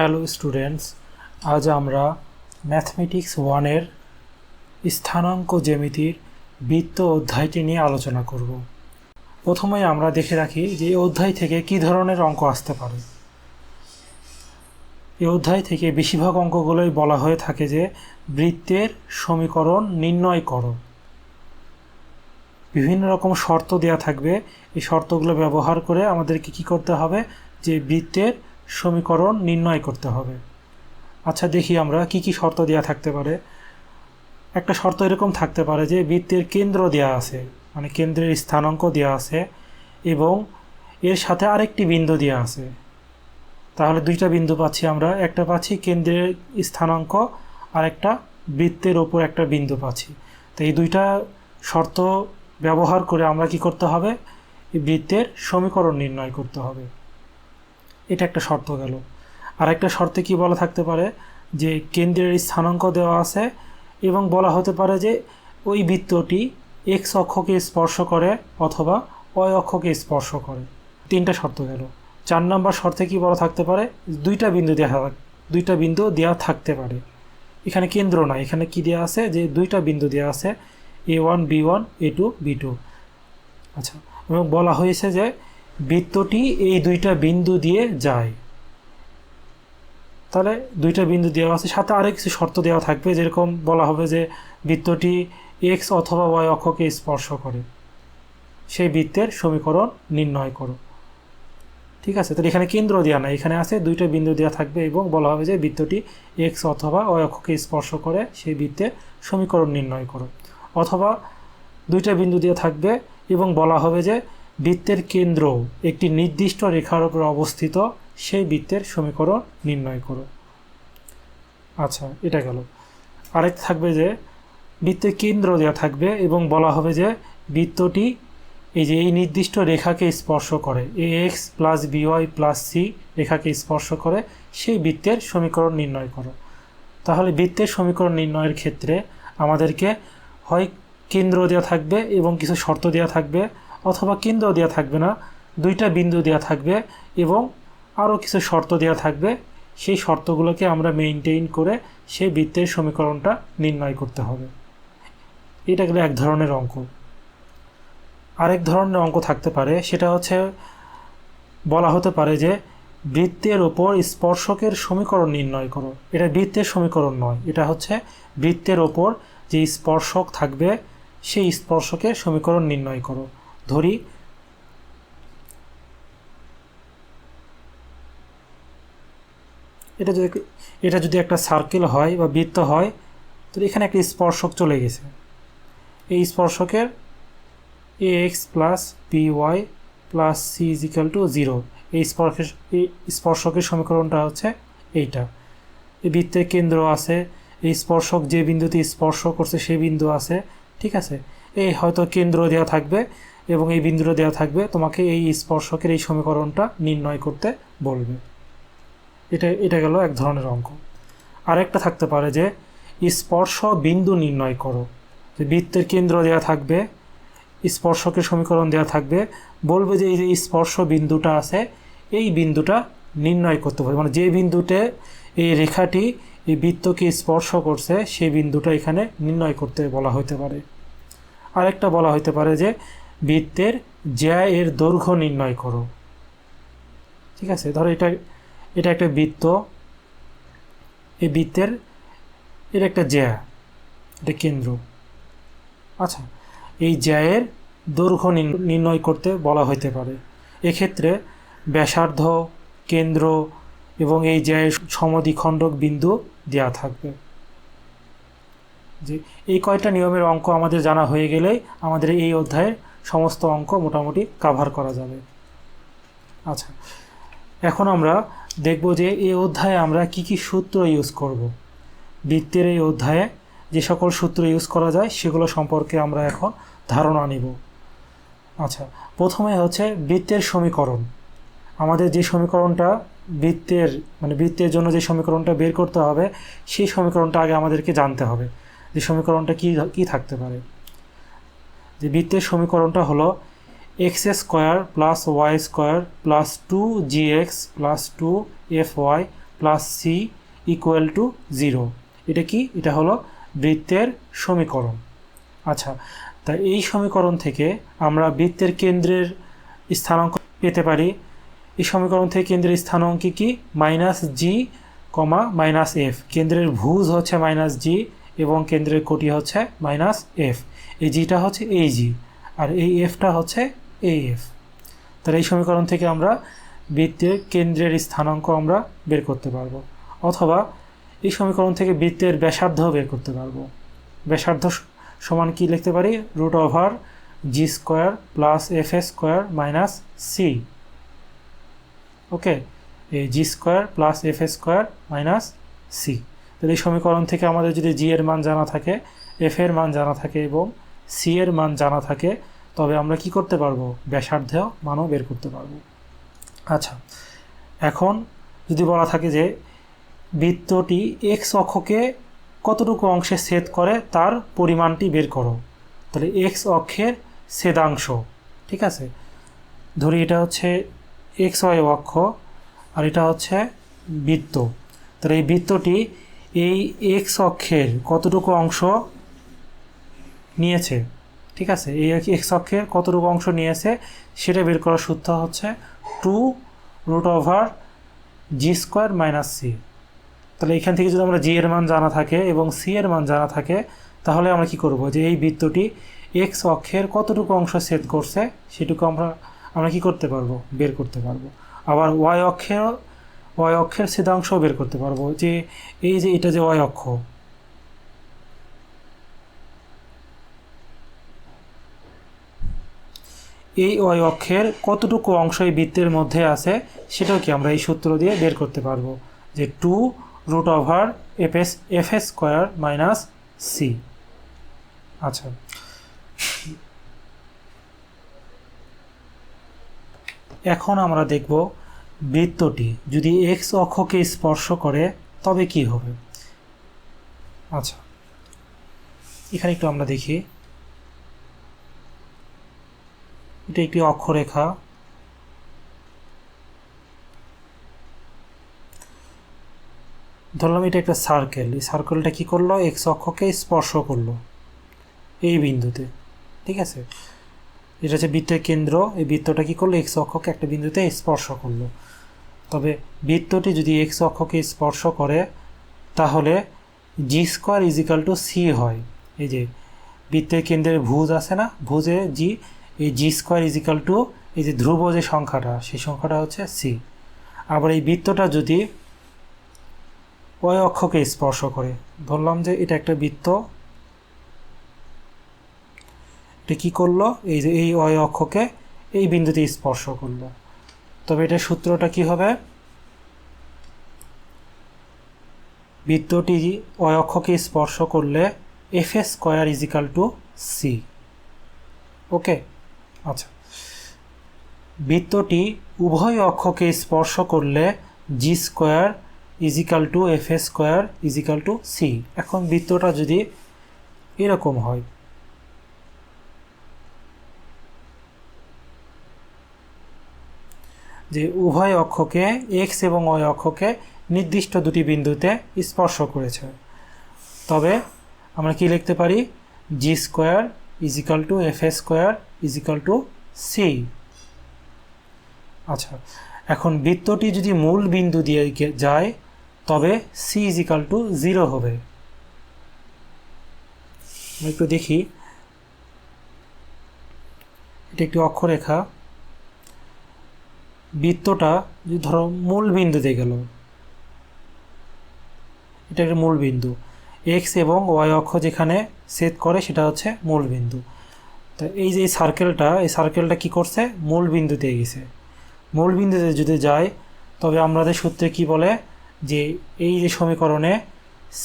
Hello students আজ আমরা mathematics ওয়ানের স্থানাঙ্ক জ্যামিতির বৃত্ত অধ্যায়টি নিয়ে আলোচনা করব। প্রথমে আমরা দেখে রাখি যে এই অধ্যায় থেকে কী ধরনের অঙ্ক আসতে পারে। এই অধ্যায় থেকে বেশিরভাগ অঙ্কগুলোই বলা হয়ে থাকে যে বৃত্তের সমীকরণ নির্ণয় করো। বিভিন্ন রকম শর্ত দেওয়া থাকবে। এই শর্তগুলো ব্যবহার করে আমাদেরকে কি করতে হবে? যে বৃত্তের সমীকরণ নির্ণয় করতে হবে। আচ্ছা দেখি আমরা কি কি শর্ত দেওয়া থাকতে পারে। একটা শর্ত এরকম থাকতে পারে যে বৃত্তের কেন্দ্র দেওয়া আছে মানে কেন্দ্রের স্থানাঙ্ক দেওয়া আছে এবং এর সাথে আরেকটি বিন্দু দেওয়া আছে। তাহলে দুইটা বিন্দু পাচ্ছি আমরা, একটা পাচ্ছি কেন্দ্রের স্থানাঙ্ক আর একটা বৃত্তের ওপর একটা বিন্দু পাচ্ছি। তো এই দুইটা শর্ত ব্যবহার করে আমরা কি করতে হবে? বৃত্তের সমীকরণ নির্ণয় করতে হবে। এটা একটা শর্ত গেল। আর একটা শর্তে কি বলা থাকতে পারে? যে কেন্দ্রের স্থানাঙ্ক দেওয়া আছে এবং বলা হতে পারে যে ওই বৃত্তটি এক্স অক্ষকে স্পর্শ করে অথবা অয় অক্ষকে স্পর্শ করে। তিনটা শর্ত গেল। চার নম্বর শর্তে কি বলা থাকতে পারে? দুইটা বিন্দু দেওয়া দুইটা বিন্দু দেওয়া থাকতে পারে। এখানে কেন্দ্র না, এখানে কি দেওয়া আছে? যে দুইটা বিন্দু দেওয়া আছে A one B one A two B two আচ্ছা এবং বলা হয়েছে যে বৃত্তটি এই দুইটা বিন্দু দিয়ে যায়। তাহলে দুইটা বিন্দু দেওয়া আছে, সাথে আরেক কিছু শর্ত দেওয়া থাকবে, যেরকম বলা হবে যে বৃত্তটি এক্স অথবা ওয়াই অক্ষকে স্পর্শ করে। সেই বৃত্তের সমীকরণ নির্ণয় করো। ঠিক আছে? তাহলে এখানে কেন্দ্র দেওয়া নাই, এখানে আছে দুইটা বিন্দু দেওয়া থাকবে এবং বলা হবে যে বৃত্তটি এক্স অথবা ওয়াই অক্ষকে স্পর্শ করে, সেই বৃত্তের সমীকরণ নির্ণয় করো। অথবা দুইটা বিন্দু দেওয়া থাকবে এবং বলা হবে যে বৃত্তের কেন্দ্র একটি নির্দিষ্ট রেখার উপর অবস্থিত, সেই বৃত্তের সমীকরণ নির্ণয় করো। আচ্ছা এটা গেল। আরেক থাকবে যে, বৃত্তের কেন্দ্র দেওয়া থাকবে এবং বলা হবে যে, বৃত্তটি এই যে এই নির্দিষ্ট রেখাকে স্পর্শ করে A X plus B Y plus C রেখাকে স্পর্শ করে, সেই বৃত্তের সমীকরণ নির্ণয় করো। তাহলে বৃত্তের সমীকরণ নির্ণয়ের ক্ষেত্রে আমাদেরকে হয় কেন্দ্র দেওয়া থাকবে এবং কিছু শর্ত দেওয়া থাকবে। অথবা কেন্দ্র দেওয়া থাকবে না, দুইটা বিন্দু দেওয়া থাকবে এবং আরও কিছু শর্ত দেওয়া থাকবে। সেই শর্তগুলোকে আমরা মেনটেইন করে সেই বৃত্তের সমীকরণটা নির্ণয় করতে হবে। এটা গেলে এক ধরনের অঙ্ক। আরেক ধরনের অঙ্ক থাকতে পারে, সেটা হচ্ছে বলা হতে পারে যে বৃত্তের ওপর স্পর্শকের সমীকরণ নির্ণয় করো। এটা বৃত্তের সমীকরণ নয়, এটা হচ্ছে বৃত্তের ওপর যে স্পর্শক থাকবে, সেই স্পর্শকের সমীকরণ নির্ণয় করো। ধরি। এটা যদি এটা যদি একটা সার্কেল হয় বা বৃত্ত হয় তো এখানে একটা স্পর্শক চলে গেছে। এই স্পর্শকের a x plus b y plus c equal to zero এই স্পর্শের স্পর্শকের সমীকরণটা হচ্ছে এইটা। এই বৃত্তের কেন্দ্র আছে, এই স্পর্শক যে বিন্দুতে স্পর্শ করছে সেই বিন্দু আছে, ঠিক আছে? এই হয়তো কেন্দ্র দেওয়া থাকবে। এবং এই বিন্দুটা দেওয়া থাকবে, তোমাকে এই স্পর্শকের এই সমীকরণটা নির্ণয় করতে বলবে। এটা এটা গেল এক ধরনের অঙ্ক। আরেকটা থাকতে পারে যে, স্পর্শ বিন্দু নির্ণয় করো। যে বৃত্তের কেন্দ্র দেওয়া থাকবে, স্পর্শকের সমীকরণ দেওয়া থাকবে, বলবে যে এই যে স্পর্শ বিন্দুটা আছে, এই বিন্দুটা নির্ণয় করতে পারে মানে যে বিন্দুতে এই রেখাটি, এই বৃত্তকে স্পর্শ করছে সেই বিন্দুটা এখানে নির্ণয় করতে বলা হতে পারে। আরেকটা বলা হতে পারে যে বৃত্তের জ্যা এর দৈর্ঘ্য নির্ণয় করো। ঠিক আছে? ধরো এটা এটা একটা বৃত্ত। এই বৃত্তের, এর একটা জ্যা, এটা কেন্দ্র। আচ্ছা এই জ্যায়ের দৈর্ঘ্য নির্ণয় করতে বলা হইতে পারে। এক্ষেত্রে ব্যাসার্ধ, কেন্দ্র এবং এই জ্যায়ের সমদ্বিখণ্ডক বিন্দু দেওয়া থাকবে। যে এই কয়টা নিয়মের অঙ্ক আমাদের জানা হয়ে গেলেই আমাদের এই অধ্যায়ের সমস্ত অঙ্ক মোটামুটি কাভার করা যাবে। আচ্ছা এখন আমরা দেখব যে এই অধ্যায়ে আমরা কি কি সূত্র ইউজ করব। বৃত্তের এই অধ্যায়ে যে সকল সূত্র ইউজ করা যায়, সেগুলো সম্পর্কে আমরা এখন ধারণা নিব। আচ্ছা প্রথমে হচ্ছে বৃত্তের সমীকরণ। আমাদের যে সমীকরণটা বৃত্তের মানে বৃত্তের জন্য যে সমীকরণটা বের করতে হবে, সেই সমীকরণটা আগে আমাদেরকে জানতে হবে যে সমীকরণটা কী কী থাকতে পারে। যে বৃত্তের সমীকরণটা হলো x square plus y square plus two g x plus two f y plus c equal to zero এটা কি? এটা হলো বৃত্তের সমীকরণ। আচ্ছা তা এই সমীকরণ থেকে আমরা বৃত্তের কেন্দ্রের স্থানাঙ্ক পেতে পারি। এই সমীকরণ থেকে কেন্দ্রের স্থানাঙ্ক কি? Minus g comma minus f কেন্দ্রের ভুজ হচ্ছে মাইনাস জি এবং কেন্দ্রের কোটি হচ্ছে মাইনাস এফ এই জিটা হচ্ছে এই জি আর এই এফটা হচ্ছে এই এফ তাহলে এই সমীকরণ থেকে আমরা বৃত্তের কেন্দ্রের স্থানাঙ্ক আমরা বের করতে পারব, অথবা এই সমীকরণ থেকে বৃত্তের ব্যাসার্ধ বের করতে পারব। ব্যাসার্ধ সমান কি লিখতে পারি? Root over g square plus f এ স্কোয়ার মাইনাস সি ওকে, এই জি স্কোয়ার প্লাস এফ এ স্কোয়ার মাইনাস সি তাহলে এই সমীকরণ থেকে আমাদের যদি জি এর মান জানা থাকে এফ এর মান জানা থাকে এবং সি এর মান জানা থাকে, তবে আমরা কি করতে পারব? ব্যাসার্ধ মানও বের করতে পারব। আচ্ছা এখন যদি বলা থাকে যে বৃত্তটি এক্স অক্ষকে কতটুকু অংশে ছেদ করে, তার পরিমাণটি বের করো। তাহলে এক্স অক্ষের ছেদাংশ, ঠিক আছে? ধরি এটা হচ্ছে এক্স ওয়াই অক্ষ, আর এটা হচ্ছে বৃত্ত। তাহলে এই বৃত্তটি এই এক্স অক্ষের কতটুকু অংশ নিয়েছে, ঠিক আছে? এই এক্স অক্ষের কতটুকু অংশ নিয়েছে সেটা বের করার সূত্র হচ্ছে two root over g square minus c. তাহলে এখান থেকে যদি আমরা জি এর মান জানা থাকে এবং সি এর মান জানা থাকে, তাহলে আমরা কি করব? যে এই বৃত্তটি এক্স অক্ষের কতটুকু অংশ ছেদ করছে সেটুকু আমরা আমরা কি করতে পারব? বের করতে পারব। আবার ওয়াই অক্ষের ওয়াই অক্ষের ছেদাংশও বের করতে পারব। যে এই যে এটা যে ওয়াই অক্ষ এই ওয়াই অক্ষের কতটুকু অংশ এই বৃত্তের মধ্যে আছে, সেটাও কি আমরা এই সূত্র দিয়ে বের করতে পারব? যে two root over f s f s square minus c. আচ্ছা। এখন আমরা দেখব বৃত্তটি যদি এক্স অক্ষকে স্পর্শ করে, তবে কি হবে? আচ্ছা। এখানে একটু আমরা দেখি। এটা একটি অক্ষরেখা। ধরলাম এটা একটা সার্কেল এই সার্কেলটা কি করল? এক্স অক্ষকে স্পর্শ করল এই বিন্দুতে। ঠিক আছে? এটা হচ্ছে বৃত্তের কেন্দ্র। এই বৃত্তটা কি করল? এক্স অক্ষকে একটা বিন্দুতে স্পর্শ করল। তবে বৃত্তটি যদি এক্স অক্ষকে স্পর্শ করে, তাহলে g square equal to c হয়। এই যে, বৃত্তের কেন্দ্রের ভুজ আছে না? ভুজে জি এই জি স্কোয়ার ইজিক্যাল টু এই যে ধ্রুব যে সংখ্যাটা, সেই সংখ্যাটা হচ্ছে সি আবার এই বৃত্তটা যদি ওই অক্ষকে স্পর্শ করে, ধরলাম যে এটা একটা বৃত্ত। এটা কী করল? এই যে এই অয় অক্ষকে এই বিন্দুতে স্পর্শ করল। তবে এটা সূত্রটা কি হবে? বৃত্তটি অয় অক্ষকে স্পর্শ করলে f s square equal to c okay? আচ্ছা। বৃত্তটি উভয় অক্ষকে স্পর্শ করলে g square equal to f A square is equal to C এখন বৃত্তটা যদি এরকম হয়, যে উভয় অক্ষকে এক্স এবং ওয়াই অক্ষকে নির্দিষ্ট দুটি বিন্দুতে স্পর্শ করেছে। তবে আমরা কি লিখতে পারি? G square equal to f A square is equal to C আচ্ছা এখন বৃত্তটি যদি মূল বিন্দু দিয়ে যায়, তবে সি ইজিক্যাল টু জিরো হবে। একটু দেখি। এটা একটি অক্ষরেখা। বৃত্তটা যদি ধরো মূল বিন্দুতে গেল। এটা একটা মূল বিন্দু। এক্স এবং ওয়াই অক্ষ যেখানে সেট করে সেটা হচ্ছে মূল বিন্দু। তো এই যে এই সার্কেলটা এই সার্কেলটা কি করছে? মূল বিন্দুতে গেছে। মূল বিন্দুতে যদি যায়, তবে আমাদের সূত্রে কি বলে? যে এই যে সমীকরণে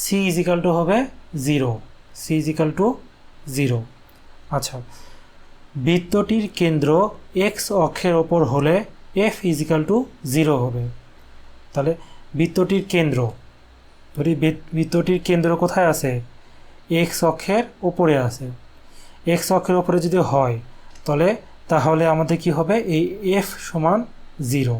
সি ইজিক্যাল টু হবে zero c equal to zero আচ্ছা বৃত্তটির কেন্দ্র এক্স অক্ষের ওপর হলে এফ ইজিক্যাল টু জিরো হবে। তাহলে বৃত্তটির কেন্দ্র, ধরি বৃত্তটির কেন্দ্র কোথায় আছে? এক্স অক্ষের ওপরে আছে। এক্স অক্ষের ওপরে যদি হয়, তাহলে তাহলে আমাদের কি হবে? এই এফ সমান জিরো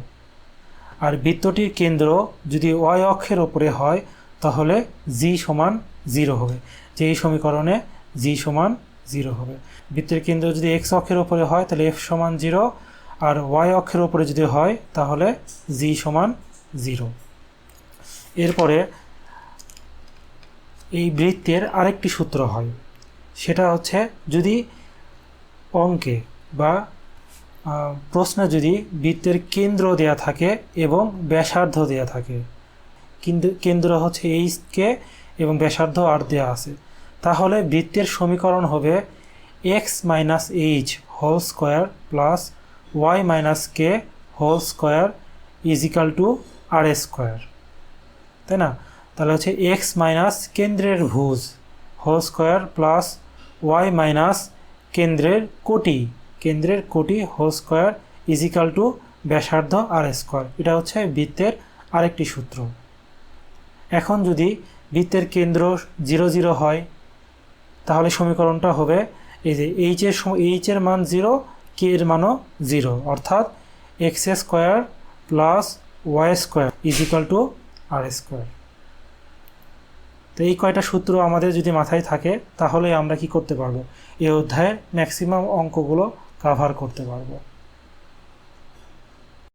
আর বৃত্তটির কেন্দ্র যদি ওয়াই অক্ষের ওপরে হয়, তাহলে জি সমান জিরো হবে। যে এই সমীকরণে জি সমান জিরো হবে। বৃত্তের কেন্দ্র যদি এক্স অক্ষের ওপরে হয়, তাহলে এফ সমান জিরো আর ওয়াই অক্ষের ওপরে যদি হয়, তাহলে জি সমান জিরো এরপরে এই বৃত্তের আরেকটি সূত্র হয়। সেটা হচ্ছে যদি অঙ্কে বা প্রশ্নে যদি বৃত্তের কেন্দ্র দেয়া থাকে এবং ব্যাসার্ধ দেয়া থাকে, কিন্তু কেন্দ্র হচ্ছে এইচ কে এবং ব্যাসার্ধ আর দেয়া আছে, তাহলে বৃত্তের সমীকরণ হবে x minus h whole square plus y minus k whole square equal to r square তাই না? তাহলে হচ্ছে এক্স মাইনাস কেন্দ্রের ভুজ whole square plus y minus কেন্দ্রের কোটি। কেন্দ্রের কোটি হোল স্কোয়ার ইজিক্যাল টু ব্যাসার্ধ আর স্কোয়ার এটা হচ্ছে বৃত্তের আরেকটি সূত্র। এখন যদি বৃত্তের কেন্দ্র জিরো জিরো হয়, তাহলে সমীকরণটা হবে এই যে এইচ এর এইচ এর মান জিরো কে এর মানও জিরো অর্থাৎ x square plus y square equal to r square তো এই কয়টা সূত্র আমাদের যদি মাথায় থাকে, তাহলে আমরা কি করতে পারব? এই অধ্যায়ে ম্যাক্সিমাম অঙ্কগুলো কাভার করতে পারব।